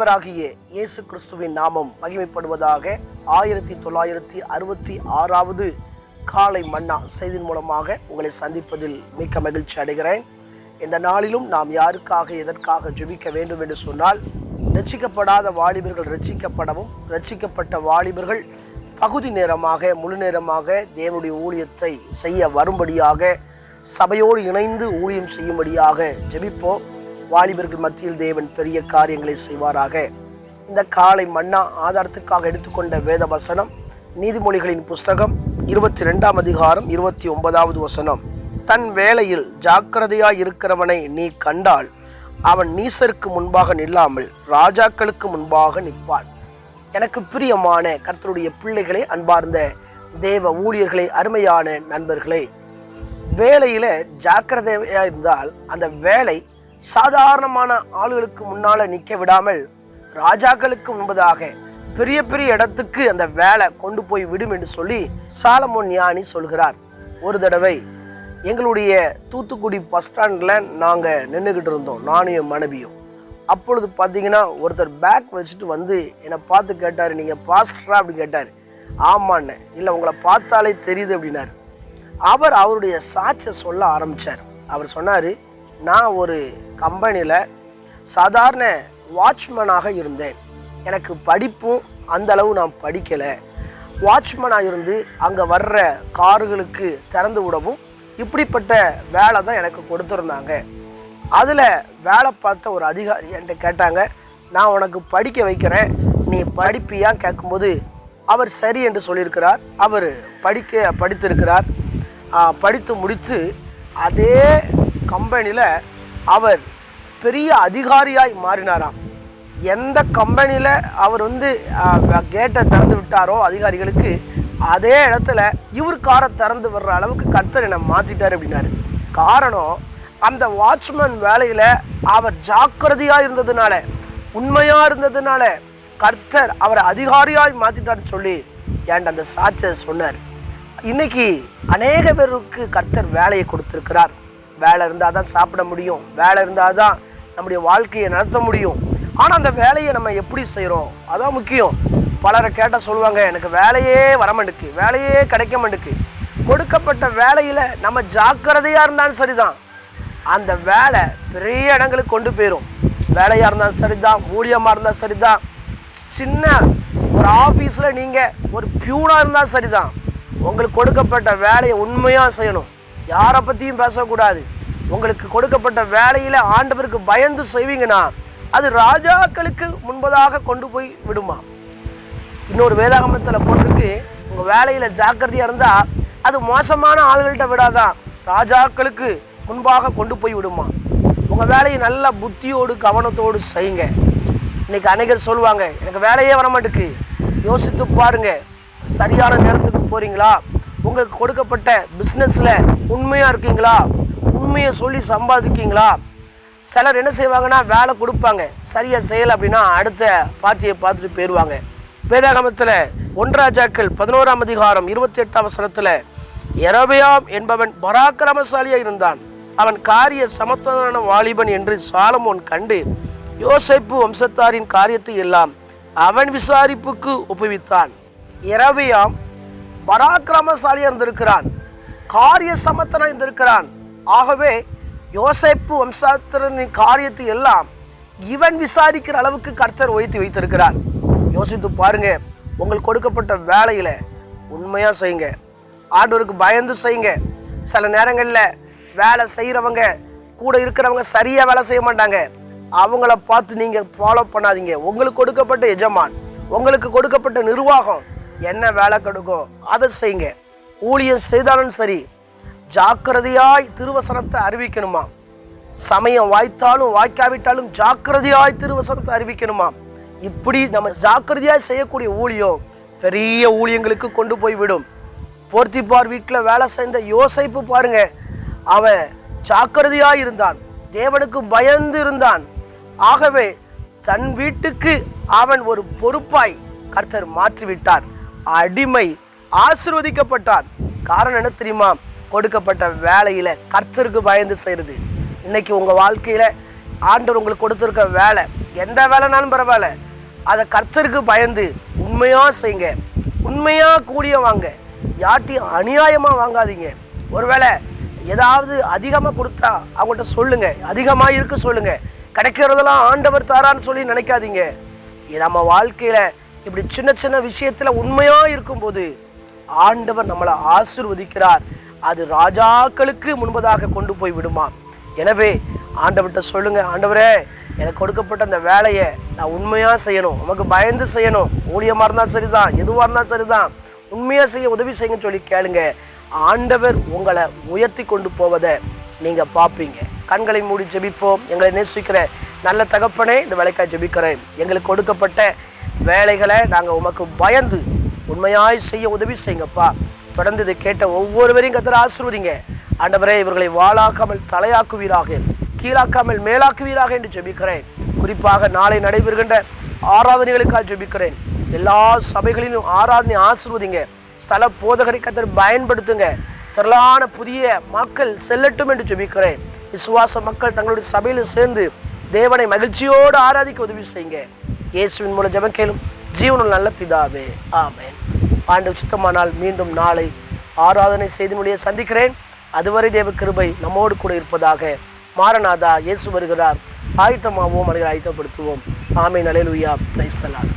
ஆண்டவராகிய இயேசு கிறிஸ்துவின் நாமம் மகிமைப்படுவதாக ஆயிரத்தி தொள்ளாயிரத்தி அறுபத்தி ஆறாவது காலை மன்னா செய்தியின் மூலமாக உங்களை சந்திப்பதில் மிக்க மகிழ்ச்சி அடைகிறேன். இந்த நாளிலும் நாம் யாருக்காக எதற்காக ஜெபிக்க வேண்டும் என்று சொன்னால் ரட்சிக்கப்படாத வாலிபர்கள் ரட்சிக்கப்படவும் ரட்சிக்கப்பட்ட வாலிபர்கள் பகுதி நேரமாக முழு நேரமாக தேவனுடைய ஊழியத்தை செய்ய வரும்படியாக சபையோடு இணைந்து ஊழியம் செய்யும்படியாக ஜெபிப்போம். வாலிபர்கள் மத்தியில் தேவன் பெரிய காரியங்களை செய்வாராக. இந்த காலை மன்னா ஆதாரத்துக்காக எடுத்துக்கொண்ட வேத வசனம் நீதிமொழிகளின் புஸ்தகம் இருபத்தி ரெண்டாம் அதிகாரம் இருபத்தி ஒன்பதாவது வசனம். தன் வேலையில் ஜாக்கிரதையாய் இருக்கிறவனை நீ கண்டால் அவன் நீசருக்கு முன்பாக நில்லாமல் ராஜாக்களுக்கு முன்பாக நிற்பான். எனக்கு பிரியமான கர்த்தருடைய பிள்ளைகளை அன்பார்ந்த தேவ ஊழியர்களே அருமையான நண்பர்களே. வேலையில் ஜாக்கிரதையாக இருந்தால் அந்த வேலை சாதாரணமான ஆளுகளுக்கு முன்னால நிற்க விடாமல் ராஜாக்களுக்கு முன்பதாக பெரிய பெரிய இடத்துக்கு அந்த வேலை கொண்டு போய் விடும் என்று சொல்லி சாலமோன் ஞானி சொல்கிறார். ஒரு தடவை எங்களுடைய தூத்துக்குடி பஸ் ஸ்டாண்டில் நாங்கள் நின்றுக்கிட்டு இருந்தோம் நானும் என் மனைவியும். அப்பொழுது பார்த்தீங்கன்னா ஒருத்தர் பேக் வச்சுட்டு வந்து என்னை பார்த்து கேட்டார் நீங்கள் பாஸ்டரா? அப்படின்னு கேட்டார். ஆமான்னு இல்லை உங்களை பார்த்தாலே தெரியுது அப்படின்னாரு. அவர் அவருடைய சாட்சியை சொல்ல ஆரம்பித்தார் அவர் சொன்னார் நான் ஒரு கம்பெனியில் சாதாரண வாட்ச்மேனாக இருந்தேன். எனக்கு படிப்பும் அந்த அளவு நான் படிக்கலை. வாட்ச்மேனாக இருந்து அங்கே வர்ற கார்களுக்கு திறந்து விடவும் இப்படிப்பட்ட வேலை தான் எனக்கு கொடுத்துருந்தாங்க. அதில் வேலை பார்த்த ஒரு அதிகாரி என்கிட்ட கேட்டாங்க நான் உனக்கு படிக்க வைக்கிறேன். நீ படிப்பியா கேட்கும்போது அவர் சரி என்று சொல்லியிருக்கிறார். அவர் படிக்க படித்திருக்கிறார். படித்து முடித்து அதே கம்பெனியில் அவர் பெரிய அதிகாரியாய் மாறினாராம். எந்த கம்பெனியில் அவர் வந்து கேட்டை திறந்து விட்டாரோ அதிகாரிகளுக்கு அதே இடத்துல இவர் காரை திறந்து வர்ற அளவுக்கு கர்த்தர் என்னை மாற்றிட்டார் அப்படின்னாரு. காரணம் அந்த வாட்ச்மேன் வேலையில் அவர் ஜாக்கிரதையாக இருந்ததுனால உண்மையாக இருந்ததுனால கர்த்தர் அவரை அதிகாரியாய் மாற்றிட்டார்னு சொல்லி என்கிட்ட அந்த சாட்சியை சொன்னார். இன்னைக்கு அநேக பேருக்கு கர்த்தர் வேலையை கொடுத்துருக்கிறார். வேலை இருந்தால் தான் சாப்பிட முடியும். வேலை இருந்தால் தான் நம்முடைய வாழ்க்கையை நடத்த முடியும். ஆனால் அந்த வேலையை நம்ம எப்படி செய்கிறோம்? அதான் முக்கியம். பலரை கேட்டால் சொல்லுவாங்க எனக்கு வேலையே வரமாட்டுக்கு வேலையே கிடைக்க மாட்டுக்கு கொடுக்கப்பட்ட வேலையில் நம்ம ஜாக்கிரதையாக இருந்தாலும் சரிதான். அந்த வேலை பெரிய இடங்களுக்கு கொண்டு போயிடும் வேலையாக இருந்தாலும் சரிதான் ஊழியமாக இருந்தால் சரிதான். சின்ன ஒரு ஆஃபீஸில் நீங்கள் ஒரு பியூனாக இருந்தால் சரிதான். உங்களுக்கு கொடுக்கப்பட்ட வேலையை உண்மையாக செய்யணும். யாரை பற்றியும் பேசக்கூடாது. உங்களுக்கு கொடுக்கப்பட்ட வேலையில் ஆண்டவருக்கு பயந்து செய்வீங்கன்னா அது ராஜாக்களுக்கு முன்பதாக கொண்டு போய் விடுமா? இன்னொரு வேதாகமத்தில் போட்டிருக்கு உங்கள் வேலையில் ஜாக்கிரதையாக இருந்தால் அது மோசமான ஆளுகள்கிட்ட விடாதான் ராஜாக்களுக்கு முன்பாக கொண்டு போய் விடுமா? உங்கள் வேலையை நல்ல புத்தியோடு கவனத்தோடு செய்யுங்க. இன்றைக்கி அநேகர் சொல்லுவாங்க எனக்கு வேலையே வர மாட்டுக்கு யோசித்து பாருங்கள் சரியான நேரத்துக்கு போகிறீங்களா உங்களுக்கு கொடுக்கப்பட்ட பிஸ்னஸில் உண்மையாக இருக்கீங்களா? உண்மையை சொல்லி சம்பாதிக்கீங்களா? சிலர் என்ன செய்வாங்கன்னா வேலை கொடுப்பாங்க. சரியாக செய்யலை அப்படின்னா அடுத்த பார்ட்டியை பார்த்துட்டு போயிடுவாங்க. வேதாகமத்தில் ஒன்றாஜாக்கள் பதினோராம் அதிகாரம் இருபத்தி எட்டாம் வசனத்தில் எரபியாம் என்பவன் பராக்கிரமசாலியாக இருந்தான். அவன் காரிய சமத்தனான வாலிபன் என்று சாலமோன் கண்டு யோசிப்பு வம்சத்தாரின் காரியத்தை எல்லாம் அவன் விசாரிப்புக்கு ஒப்புவித்தான். இரவையாம் பராக்கிரமசாலியாக இருந்திருக்கிறான். காரிய சமத்தனாக இருந்திருக்கிறான். ஆகவே யோசைப்பு வம்சத்திரனின் காரியத்தை எல்லாம் இவன் விசாரிக்கிற அளவுக்கு கர்த்தர் உயர்த்தி வைத்திருக்கிறார். யோசித்து பாருங்க உங்களுக்கு கொடுக்கப்பட்ட வேலையில் உண்மையாக செய்யுங்க. ஆண்டவருக்கு பயந்து செய்யுங்க. சில நேரங்களில் வேலை செய்கிறவங்க கூட இருக்கிறவங்க சரியாக வேலை செய்ய மாட்டாங்க. அவங்கள பார்த்து நீங்கள் ஃபாலோ பண்ணாதீங்க. உங்களுக்கு கொடுக்கப்பட்ட எஜமான் உங்களுக்கு கொடுக்கப்பட்ட நிர்வாகம் என்ன வேலை கெடுக்கும் அதை செய்யுங்க. ஊழியம் செய்தாலும் சரி ஜாக்கிரதையாய் திருவசனத்தை அறிவிக்கணுமா? சமயம் வாய்த்தாலும் வாய்க்காவிட்டாலும் ஜாக்கிரதையாய் திருவசனத்தை அறிவிக்கணுமா? இப்படி நம்ம ஜாக்கிரதையாய் செய்யக்கூடிய ஊழியம் பெரிய ஊழியங்களுக்கு கொண்டு போய் விடும். போர்த்திப்பார் வீட்டில் வேலை செய்த யோசைப்பு பாருங்க. அவன் ஜாக்கிரதையாய் இருந்தான். தேவனுக்கு பயந்து இருந்தான். ஆகவே தன் வீட்டுக்கு அவன் ஒரு பொறுப்பாய் கர்த்தர் மாற்றிவிட்டார். அடிமை ஆசிர்வதிக்கப்பட்டான். காரணம் என்ன தெரியுமா? கொடுக்கப்பட்ட வேலையில் கர்த்தருக்கு பயந்து செய்கிறது இன்னைக்கு உங்கள் வாழ்க்கையில் ஆண்டவர் உங்களுக்கு கொடுத்துருக்க வேலை எந்த வேலைனாலும் பரவாயில்ல. அதை கர்த்தருக்கு பயந்து உண்மையாக செய்யுங்க. உண்மையாக கூடிய வாங்க. யார்ட்டையும் அநியாயமாக வாங்காதீங்க. ஒருவேளை ஏதாவது அதிகமாக கொடுத்தா அவங்கள்ட்ட சொல்லுங்கள் அதிகமாக இருக்க சொல்லுங்கள் கிடைக்கிறதெல்லாம் ஆண்டவர் தாரான்னு சொல்லி நினைக்காதீங்க. நம்ம வாழ்க்கையில் இப்படி சின்ன சின்ன விஷயத்துல உண்மையா இருக்கும்போது ஆண்டவர் நம்மளை ஆசிர்வதிக்கிறார். அது ராஜாக்களுக்கு முன்பதாக கொண்டு போய் விடுமா? எனவே ஆண்டவர்கிட்ட சொல்லுங்க ஆண்டவரே எனக்கு கொடுக்கப்பட்ட அந்த வேலையை நான் உண்மையா செய்யணும். உமக்கு பயந்து செய்யணும். ஊழியமா இருந்தா சரிதான் எதுவா இருந்தா சரிதான். உண்மையா செய்ய உதவி செய்யுங்கன்னு சொல்லி கேளுங்க. ஆண்டவர் உங்களை உயர்த்தி கொண்டு போவதை நீங்க பார்ப்பீங்க. கண்களை மூடி ஜெபிப்போம். எங்களை நேசிக்கிற நல்ல தகப்பனே இந்த வேலைக்காய் ஜெபிக்கிறேன். எங்களுக்கு கொடுக்கப்பட்ட வேலைகளை நாங்கள் உமக்கு பயந்து உண்மையாய் செய்ய உதவி செய்யுங்கப்பா. தொடர்ந்து இதை கேட்ட ஒவ்வொருவரையும் கத்திர ஆசிர்வதிங்க. ஆண்டவரே இவர்களை வாழாக்காமல் தலையாக்குவீராக கீழாக்காமல் மேலாக்குவீராக என்று ஜெபிக்கிறேன். குறிப்பாக நாளை நடைபெறுகின்ற ஆராதனைகளுக்காக ஜெபிக்கிறேன். எல்லா சபைகளிலும் ஆராதனை ஆசிர்வதிங்க. ஸ்தல போதகரை கத்தர் பயன்படுத்துங்க. திரளான புதிய மக்கள் செல்லட்டும் என்று ஜெபிக்கிறேன். விசுவாச மக்கள் தங்களுடைய சபையில் சேர்ந்து தேவனை மகிழ்ச்சியோடு ஆராதிக்க உதவி செய்யுங்க. இயேசுவின் மூலம் ஜெபக்கேலும் ஜீவனுள் நல்ல பிதாவே ஆமேன். ஆண்டு சுத்தமானால் மீண்டும் நாளை ஆராதனை செய்து முடிய சந்திக்கிறேன். அதுவரை தேவ கிருபை நம்மோடு கூட இருப்பதாக மாரநாதா இயேசு வருகிறார். ஆயுத்தமாகவும் மனிதரை ஆயுத்தப்படுத்துவோம். ஆமை நலையிலுயா பிரைஸ்தலான்